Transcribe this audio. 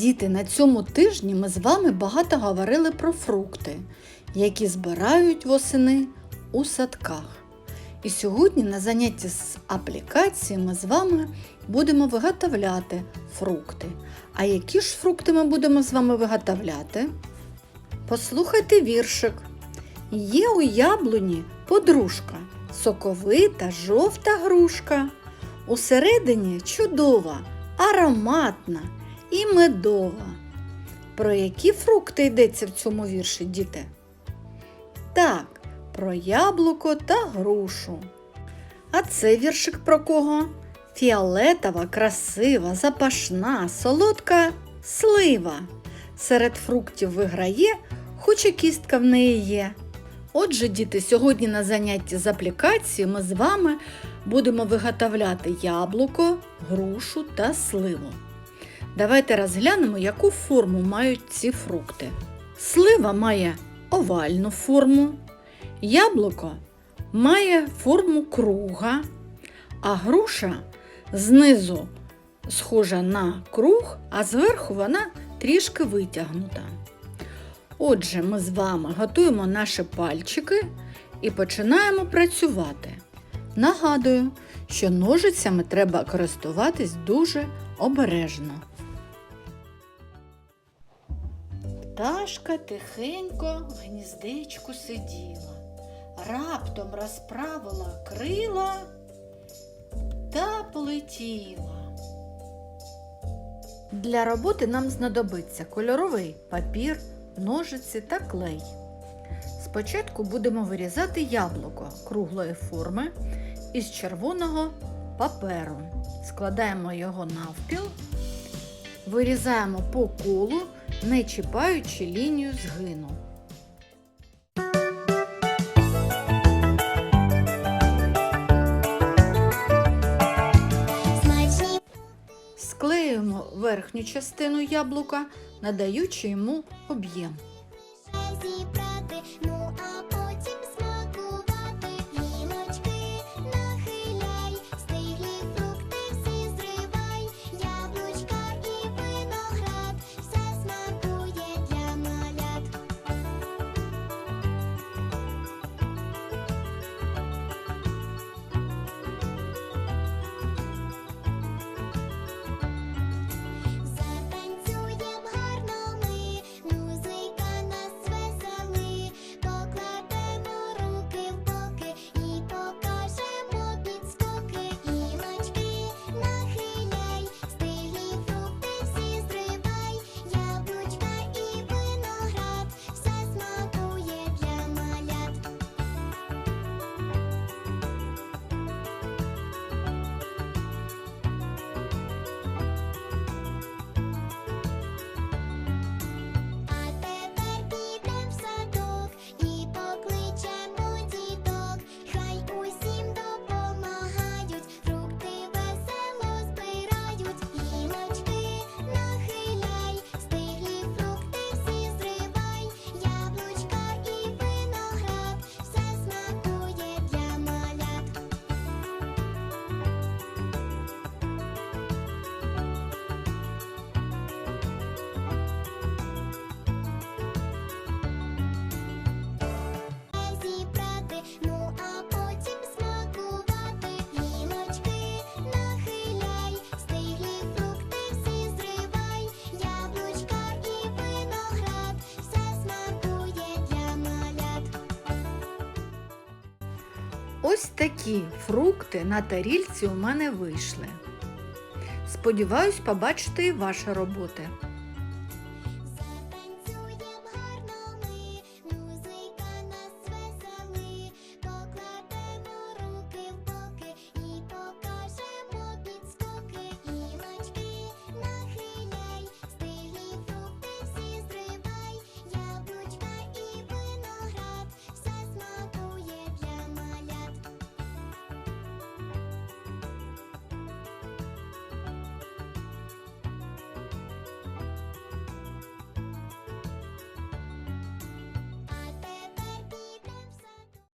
Діти, на цьому тижні ми з вами багато говорили про фрукти, які збирають восени у садках. І сьогодні на занятті з аплікації ми з вами будемо виготовляти фрукти. А які ж фрукти ми будемо з вами виготовляти? Послухайте віршик. Є у яблуні подружка, соковита жовта грушка. Усередині чудова, ароматна і медова. Про які фрукти йдеться в цьому вірші, діти? Так, про яблуко та грушу. А це віршик про кого? Фіолетова, красива, запашна, солодка слива. Серед фруктів виграє, хоч і кістка в неї є. Отже, діти, сьогодні на занятті з аплікації ми з вами будемо виготовляти яблуко, грушу та сливу. Давайте розглянемо, яку форму мають ці фрукти. Слива має овальну форму, яблуко має форму круга, а груша знизу схожа на круг, а зверху вона трішки витягнута. Отже, ми з вами готуємо наші пальчики і починаємо працювати. Нагадую, що ножицями треба користуватись дуже обережно. Пташка тихенько в гніздечку сиділа, раптом розправила крила та полетіла. Для роботи нам знадобиться кольоровий папір, ножиці та клей. Спочатку будемо вирізати яблуко круглої форми із червоного паперу. Складаємо його навпіл, вирізаємо по колу, не чіпаючи лінію згину. Склеюємо верхню частину яблука, надаючи йому об'єм. Ось такі фрукти на тарільці у мене вийшли. Сподіваюсь побачити і ваші роботи.